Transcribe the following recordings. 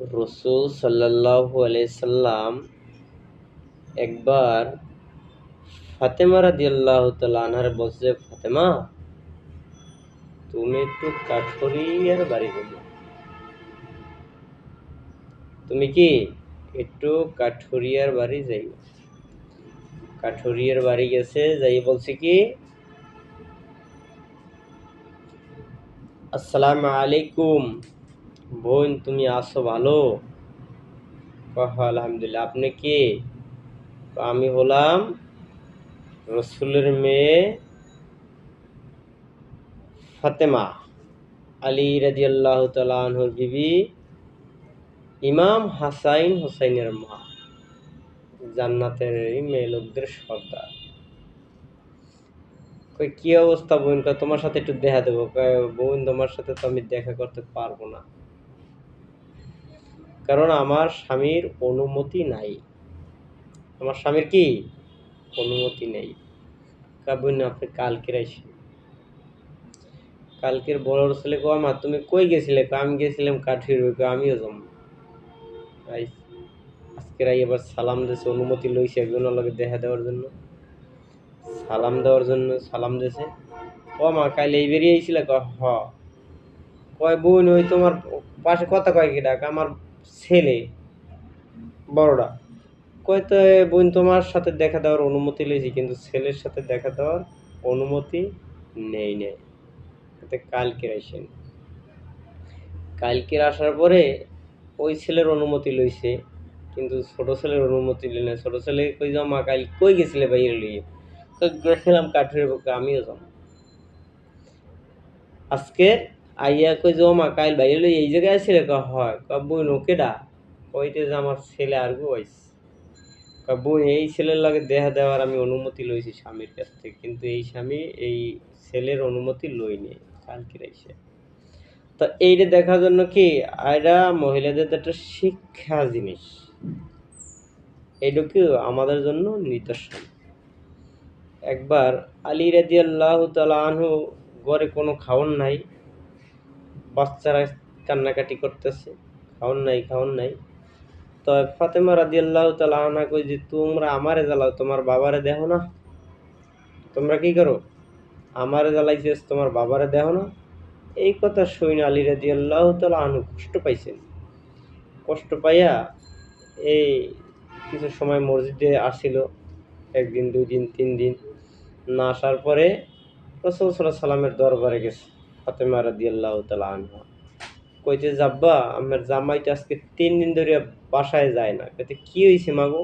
রসুল সাল্লাহু সাল্লাম একবার ফাতেমা রাদি আল্লাহ আনহার বলছে ফাতেমা, তুমি একটু কাঠরিয়ার বাড়ি যাবে তুমি কি একটু কাঠরিয়ার বাড়ি যাই কাঠরিয়ার বাড়ি গেছে, যাই বলছে কি, আসসালামু আলাইকুম। বোন, তুমি আসো ভালো? আলহামদুলিল্লাহ। আপনি কে? আমি হলাম রসুলের মেয়ে ফাতেমা আলী রাজি আল্লাহ তালহর বিবি ইমাম হাসাইন হোসাইনের মা, জান্নাতের মেয়ে লোকদের সর্দার। কই, কি অবস্থা বোন? তোমার সাথে একটু দেখা দেবো। বোন, তোমার সাথে তো আমি দেখা করতে পারব না। কারণ আমার স্বামীর অনুমতি নাই। আমার স্বামীর কি? অনুমতি নেই। কাবুন আপনি কালকের আইসি। কালকের বড় ছেলে কো মা তুমি কই গেছিলে? আমি গেছিলাম কাঠির কয়, আমিও আই আজকের আই এবার সালাম দিয়েছে অনুমতি লইছে একজনের লগে দেখা দেওয়ার জন্য। সালাম দেওয়ার জন্য সালাম দিয়েছে ও মা কাল এই বেরিয়ে কয় হ। কয় বোন ওই তোমার পাশে কথা কয় কি ডাক? আমার ছেলে, বড়রা। কয় তো বোন তোমার সাথে দেখা দেওয়ার অনুমতি লইছি, কিন্তু ছেলের সাথে দেখা দেওয়ার অনুমতি নেই নেই। এতে কালকের আসেন। কালকের আসার পরে ওই ছেলের অনুমতি লইছে, কিন্তু ছোট ছেলের অনুমতি লই না ছোট ছেলে কই যাও, মা কাল কই গেছিলে বাইরে লইয়ে? তো গেছিলাম কাঠের পক্ষে আমিও যাম। আজকে আইয়া কই যাও মা কাল বাইরে লই এই জায়গায় ক, হয়। বোন ওকেডা কইতে যে, আমার ছেলে আর ক, বোন, এই ছেলের লাগে দেখা দেওয়ার আমি অনুমতি লইছি স্বামীর কাছ থেকে, কিন্তু এই স্বামী এই ছেলের অনুমতি লই নেই কালকে রাইছে তো এইটা দেখার জন্য কি এটা মহিলাদের একটা শিক্ষা জিনিস। এইটুকু আমাদের জন্য নিদর্শন? একবার আলী রাজি আল্লাহ আনহু ঘরে কোনো খাওয়ান নাই বাচ্চারা কান্নাকাটি করতেছে খাওয়ান নাই খাওয়ান নাই। তো ফাতেমা রাজি আল্লাহ আনহা কই যে, তোমরা আমারে জ্বালাও, তোমার বাবারে দেখো না। তোমরা কি করো? আমারে জ্বালাইছিস, তোমার বাবারে দেখো না। এই কথা শুনে আলী রাজি আল্লাহ তালা আনু কষ্ট পাইছেন। কষ্ট পাইয়া এই কিছু সময় মসজিদে আসছিল একদিন, দুই দিন, তিন দিন। না আসার পরে রসুল সাল্লাহ সাল্লামের দরবারে গেছে। ফাতেমা রাদি আল্লাহ তালা আনহা কইতে যাব্বা আমার জামাইতে আজকে তিন দিন ধরে বাসায় যায় না। কইতে, কি হয়েছে মাগো?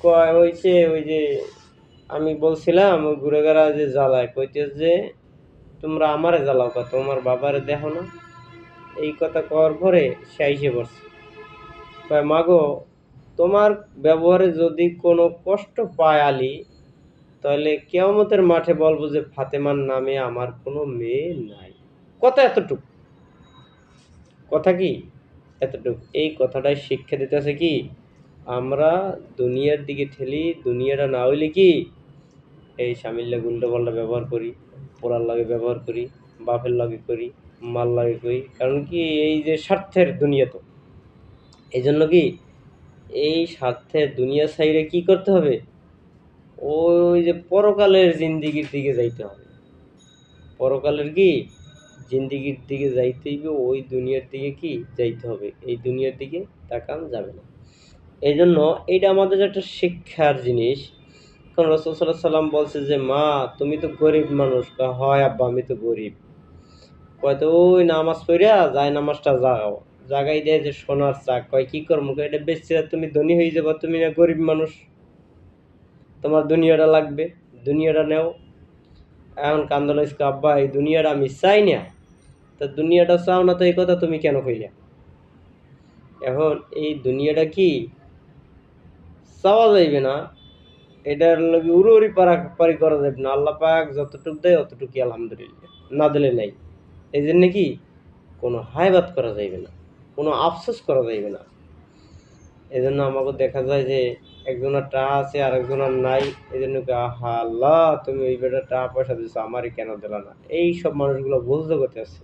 কয় হয়েছে ওই যে, আমি বলছিলাম, ওই ঘুরেগারা যে জ্বালায়, কইতে যে, তোমরা আমারে জ্বালাও কা, তোমার বাবারে দেখো না? এই কথা কওয়ার পরে সে আইসে পড়ছে। কয়, মাগো, তোমার ব্যবহারে যদি কোনো কষ্ট পায় আলী তাহলে কেয়ামতের মাঠে বলব যে ফাতেমার নামে আমার কোনো মেয়ে নাই। কথা এতটুকু। কথা কি? এতটুক। এই কথাটাই শিক্ষা দিতেছে কি? আমরা দুনিয়ার দিকে ঠেলি, দুনিয়াটা না হইলে কি? এই স্বামীর উল্টো পাল্টা ব্যবহার করি পোড়ার লাগে ব্যবহার করি, বাপের লাগে করি মাল লাগে করি। কারণ কি? এই যে স্বার্থের দুনিয়া তো। এই জন্য কি? এই স্বার্থের দুনিয়া সাইডে কি করতে হবে? ওই যে পরকালের জিন্দিগির দিকে যাইতে হবে। পরকালের কি? জিন্দিগির দিকে যাইতে হইবে, ওই দুনিয়ার দিকে কি? যাইতে হবে। এই দুনিয়ার দিকে তাকান, যাবে না। এই জন্য এইটা আমাদের একটা শিক্ষার জিনিস। কারণ রসুল সাল্লাহ সাল্লাম বলছে যে, মা, তুমি তো গরিব মানুষ। হয় আব্বা, আমি তো গরিব। কয় তো, ওই নামাজ পড়িয়া যায়, নামাজটা জাগাও। জাগাই দেয় যে, সোনার চাক। কয়, কি করব এটা বেচছে তুমি ধনী হয়ে যাব, তুমি না গরিব মানুষ? তোমার দুনিয়াটা লাগবে, দুনিয়াটা নেও। এখন কান্দল আব্বা, এই দুনিয়াটা আমি চাই না। তা দুনিয়াটা চাও না তো এই কথা তুমি কেন কইলে? এখন এই দুনিয়াটা কি চাওয়া যাইবে না, এটার লগে উড়ি পারা করা যাবে না। আল্লাহ পাক যতটুক দেয় অতটুকুই আলহামদুলিল্লাহ, না দিলে নাই। এই জন্য কি কোনো হাইবাত করা যাইবে না, কোনো আফসোস করা যাইবে না। এই জন্য আমাকে দেখা যায় যে একজনের টাকা আছে আর একজনের নাই। এই জন্য আল্লাহ, তুমি ওই বেটা টাকা পয়সা দিছো আমারই কেন দিলা না? এই সব মানুষগুলো ভুল জগতে আছে।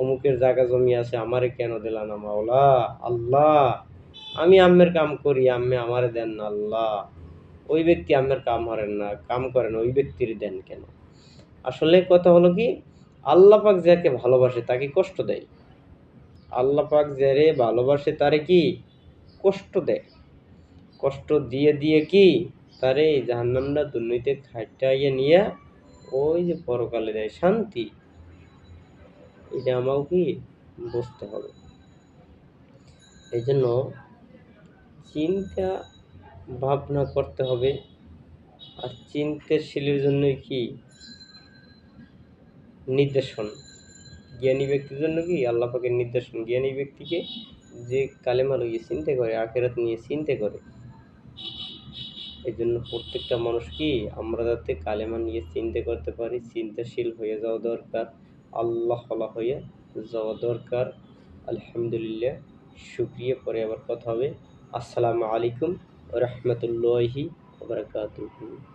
অমুকের জায়গা জমি আছে, আমারে কেন দিলা না মাওলা? আল্লাহ, আমি আম্মের কাম করি, আম্মে আমারে দেন না, আল্লাহ। ওই ব্যক্তি আম্মের কাম হরেন না, কাম করেন, ওই ব্যক্তির দেন কেন? আসলে কথা হলো কি, আল্লাহ পাক যাকে ভালোবাসে তাকে কষ্ট দেয়। আল্লাহ পাক যারে ভালোবাসে তারে কি? কষ্ট দেয়। কষ্ট দিয়ে দিয়ে কি তারে এই জাহান্নামটা দুর্নীতি খাইটাইয়ে নিয়ে ওই যে পরকালে দেয় শান্তি। এটা আমাকে কি বুঝতে হবে। এই জন্য চিন্তা ভাবনা করতে হবে আর চিন্তাশীলের জন্য কি নির্দেশন। জ্ঞানী ব্যক্তির জন্য কি আল্লাহ পাকের নির্দেশন। জ্ঞানী ব্যক্তিকে যে কালেমা লইয়ে চিন্তা করে, আখেরাত নিয়ে চিন্তা করে এই জন্য প্রত্যেকটা মানুষ কি আমরা যাতে কালেমা নিয়ে চিন্তা করতে পারি, চিন্তাশীল হয়ে যাওয়া দরকার, আল্লাহ হয়ে যাওয়া দরকার। আলহামদুলিল্লাহ, শুক্রিয়া, পরে আবার কথা হবে। আসসালামু আলাইকুম রহমতুল্লাহি বারকাতুহু।